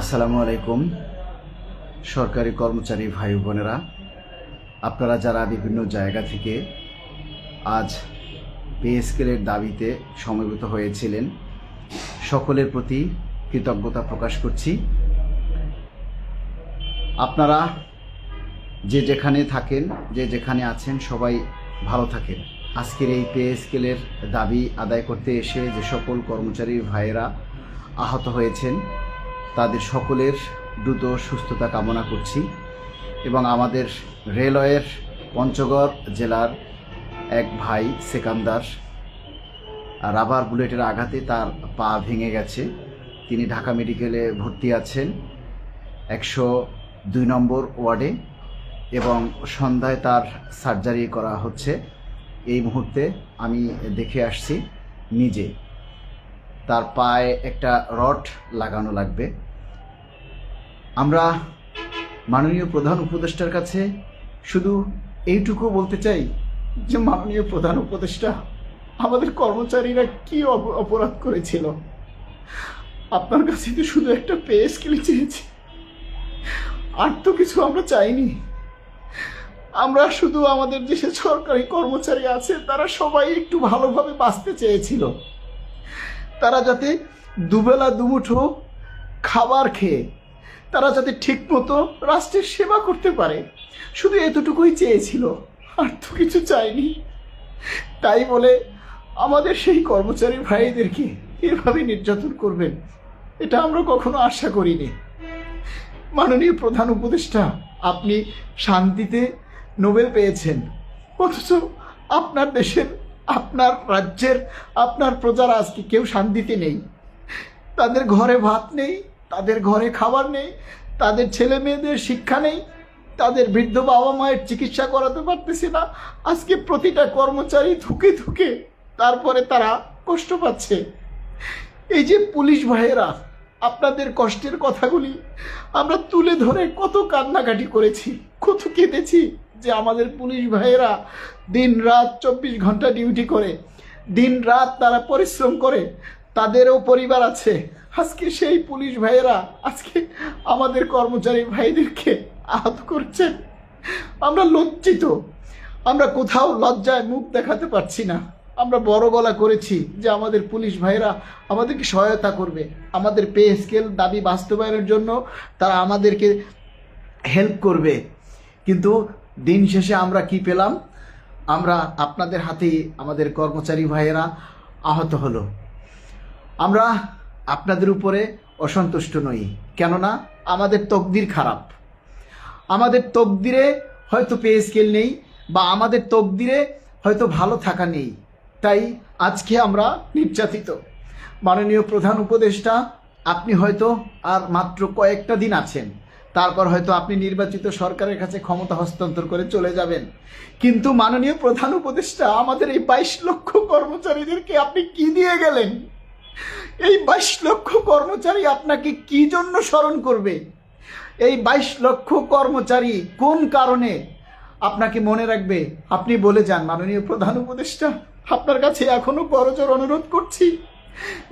আসসালামু আলাইকুম, সরকারি কর্মচারী ভাই বোনেরা। আপনারা যারা বিভিন্ন জায়গা থেকে আজ পে স্কেলের দাবিতে সমবেত হয়েছিলেন, সকলের প্রতি কৃতজ্ঞতা প্রকাশ করছি। আপনারা যে যেখানে থাকেন, যে যেখানে আছেন, সবাই ভালো থাকেন। আজকের এই পে স্কেলের দাবি আদায় করতে এসে যে সকল কর্মচারী ভাইয়েরা আহত হয়েছেন তাদের সকলের দ্রুত সুস্থতা কামনা করছি এবং আমাদের রেলওয়ের পঞ্চগড় জেলার এক ভাই সেকান্দার, রাবার বুলেটের আঘাতে তার পা ভেঙে গেছে। তিনি ঢাকা মেডিকেলে ভর্তি আছেন একশো দুই নম্বর ওয়ার্ডে এবং সন্ধ্যায় তার সার্জারি করা হচ্ছে। এই মুহূর্তে আমি দেখে আসছি নিজে। তার পায়ে একটা রড লাগানো লাগবে। আমরা মাননীয় প্রধান উপদেষ্টার কাছে শুধু এইটুকু বলতে চাই যে মাননীয় প্রধান উপদেষ্টা, আমাদের কর্মচারীরা কি অপরাধ করেছিল? আপনার কাছে তো শুধু একটা পে স্কেল চেয়েছি। আর তো কিছু আমরা চাইনি। আমরা শুধু আমাদের যে সরকারি কর্মচারী আছে, তারা সবাই একটু ভালোভাবে বাঁচতে চেয়েছিল। তারা যাতে দুবেলা দুমুঠো খাবার খেয়ে, তারা যাতে ঠিকমতো রাষ্ট্রের সেবা করতে পারে, শুধু এতটুকুই চেয়েছিল, আর তো কিছু চাইনি তাই বলে আমাদের সেই কর্মচারী ভাইদেরকে এভাবে নির্যাতন করবেন, এটা আমরা কখনো আশা করিনি। মাননীয় প্রধান উপদেষ্টা, আপনি শান্তিতে নোবেল পেয়েছেন, অথচ আপনার দেশের আপনার রাজ্যের, আপনার প্রজারা আজকে কেউ শান্তিতে নেই। তাদের ঘরে ভাত নেই, তাদের ঘরে খাবার নেই, তাদের ছেলে মেয়েদের শিক্ষা নেই, তাদের বৃদ্ধ বাবা মায়ের চিকিৎসা করাতে পারতেছে না। আজকে প্রতিটা কর্মচারী ধুকে ধুকে তারপরে তারা কষ্ট পাচ্ছে। এই যে পুলিশ ভাইয়েরা, আপনাদের কষ্টের কথাগুলি আমরা তুলে ধরে কত কান্নাকাটি করেছি, কত কেঁদেছি। যে আমাদের পুলিশ ভাইয়েরা দিন রাত চব্বিশ ঘণ্টা ডিউটি করে, দিন রাত তারা পরিশ্রম করে, তাদেরও পরিবার আছে। আজকে সেই পুলিশ ভাইয়েরা আজকে আমাদের কর্মচারী ভাইদেরকে আহত করছেন আমরা লজ্জিত। আমরা কোথাও লজ্জায় মুখ দেখাতে পারছি না। আমরা বড় গলা করেছি যে আমাদের পুলিশ ভাইরা আমাদেরকে সহায়তা করবে। আমাদের পে স্কেল দাবি বাস্তবায়নের জন্য তারা আমাদেরকে হেল্প করবে। কিন্তু দিন শেষে আমরা কি পেলাম? আমরা আপনাদের হাতেই আমাদের কর্মচারী ভাইয়েরা আহত হলো। আমরা আপনাদের উপরে অসন্তুষ্ট নই, কেননা আমাদের তকদির খারাপ। আমাদের তকদিরে হয়তো পে স্কেল নেই বা আমাদের তকদিরে হয়তো ভালো থাকা নেই, তাই আজকে আমরা নির্যাতিত। মাননীয় প্রধান উপদেষ্টা, আপনি হয়তো আর মাত্র কয়েকটা দিন আছেন। তারপর হয়তো আপনি নির্বাচিত সরকারের কাছে ক্ষমতা হস্তান্তর করে চলে যাবেন। কিন্তু মাননীয় প্রধান উপদেষ্টা, আমাদের এই বাইশ লক্ষ কর্মচারীদেরকে আপনি কি দিয়ে গেলেন? এই বাইশ লক্ষ কর্মচারী আপনাকে কি জন্য স্মরণ করবে? এই বাইশ লক্ষ কর্মচারী কোন কারণে? আপনাকে মনে রাখবে, আপনি বলে যান মাননীয় প্রধান উপদেষ্টা, আপনার কাছে এখনও বড়জোর অনুরোধ করছি।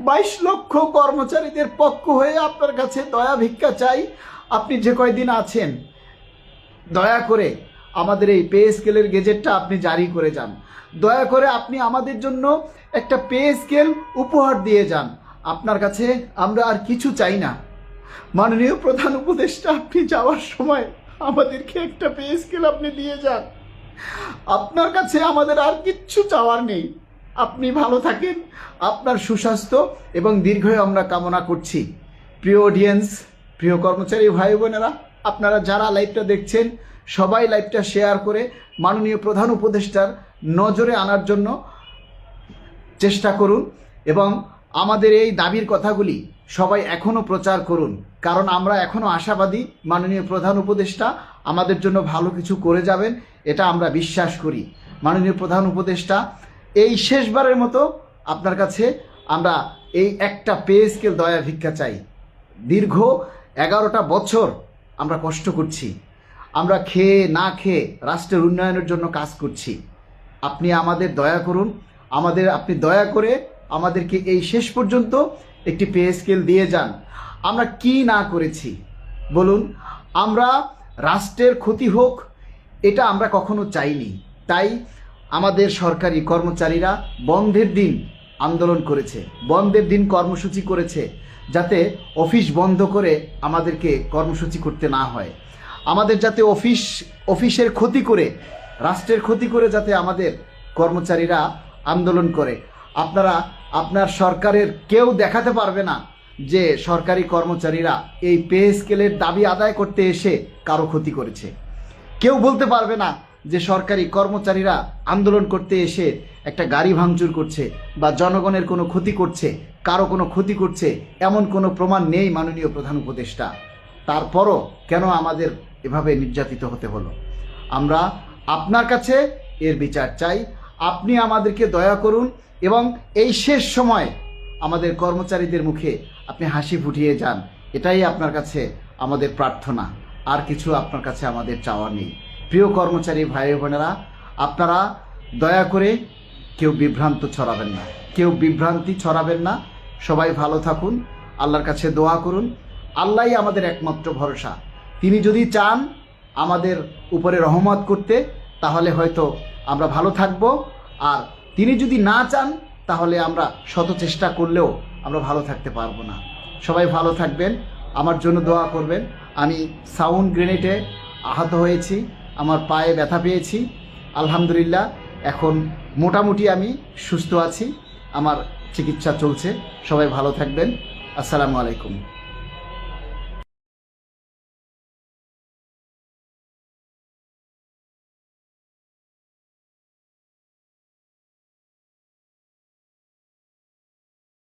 বাইশ লক্ষ কর্মচারীদের পক্ষ হয়ে আপনার কাছে দয়া ভিক্ষা চাই। আপনি যে কয়দিন আছেন, দয়া করে আমাদের এই পে স্কেলের গেজেটটা আপনি জারি করে যান। দয়া করে আপনি আমাদের জন্য একটা পে স্কেল উপহার দিয়ে যান। আপনার কাছে আমরা আর কিছু চাই না। মাননীয় প্রধান উপদেষ্টা, আপনি যাওয়ার সময় আমাদেরকে একটা পে স্কেল আপনি দিয়ে যান। আপনার কাছে আমাদের আর কিচ্ছু চাওয়ার নেই। আপনি ভালো থাকেন, আপনার সুস্বাস্থ্য এবং দীর্ঘায়ু আমরা কামনা করছি। প্রিয় অডিয়েন্স প্রিয় কর্মচারী ভাই বোনেরা, আপনারা যারা লাইভটা দেখছেন, সবাই লাইভটা শেয়ার করে মাননীয় প্রধান উপদেষ্টার নজরে আনার জন্য চেষ্টা করুন এবং আমাদের এই দাবির কথাগুলি সবাই এখনও প্রচার করুন। কারণ আমরা এখনও আশাবাদী মাননীয় প্রধান উপদেষ্টা আমাদের জন্য ভালো কিছু করে যাবেন, এটা আমরা বিশ্বাস করি। মাননীয় প্রধান উপদেষ্টা, এই শেষবারের মতো আপনার কাছে আমরা এই একটা পে স্কেল দয়া ভিক্ষা চাই। দীর্ঘ এগারোটা বছর আমরা কষ্ট করছি। আমরা খেয়ে, না খেয়ে রাষ্ট্রের উন্নয়নের জন্য কাজ করছি। আপনি আমাদের দয়া করুন, আমাদের, আপনি দয়া করে আমাদেরকে এই শেষ পর্যন্ত একটি পে স্কেল দিয়ে যান। আমরা কি না করেছি? বলুন, আমরা রাষ্ট্রের ক্ষতি হোক, এটা আমরা কখনো চাইনি। তাই আমাদের সরকারি কর্মচারীরা বন্ধের দিন আন্দোলন করেছে, বন্ধের দিন কর্মসূচি করেছে, যাতে অফিস বন্ধ করে আমাদেরকে কর্মসূচি করতে না হয়। আমাদের যাতে অফিস, অফিসের ক্ষতি করে, রাষ্ট্রের ক্ষতি করে যাতে আমাদের কর্মচারীরা আন্দোলন করে। আপনারা, আপনার সরকারের কেউ দেখাতে পারবে না যে সরকারি কর্মচারীরা এই পে স্কেলের দাবি আদায় করতে এসে কারও ক্ষতি করেছে। কেউ বলতে পারবে না যে সরকারি কর্মচারীরা আন্দোলন করতে এসে একটা গাড়ি ভাঙচুর করছে বা জনগণের কোনো ক্ষতি করছে, কারও কোনো ক্ষতি করছে, এমন কোনো প্রমাণ নেই মাননীয় প্রধান উপদেষ্টা। তারপরও কেন আমাদের এভাবে নির্যাতিত হতে হলো? আমরা আপনার কাছে এর বিচার চাই। আপনি আমাদেরকে দয়া করুন এবং এই শেষ সময় আমাদের কর্মচারীদের মুখে আপনি হাসি ফুটিয়ে যান। এটাই আপনার কাছে আমাদের প্রার্থনা। আর কিছু আপনার কাছে আমাদের চাওয়া নেই। প্রিয় কর্মচারী ভাই বোনেরা, আপনারা দয়া করে কেউ বিভ্রান্ত ছড়াবেন না। কেউ বিভ্রান্তি ছড়াবেন না। সবাই ভালো থাকুন, আল্লাহর কাছে দোয়া করুন। আল্লাহই আমাদের একমাত্র ভরসা। তিনি যদি চান আমাদের উপরে রহমত করতে, তাহলে হয়তো আমরা ভালো থাকব। আর তিনি যদি না চান, তাহলে আমরা শত চেষ্টা করলেও আমরা ভালো থাকতে পারব না। সবাই ভালো থাকবেন। আমার জন্য দোয়া করবেন। আমি সাউন্ড গ্রেনেডে আহত হয়েছি। আমার পায়ে ব্যথা পেয়েছি। আলহামদুলিল্লাহ, এখন মোটামুটি আমি সুস্থ আছি। আমার চিকিৎসা চলছে। সবাই ভালো থাকবেন। আসসালামু আলাইকুম।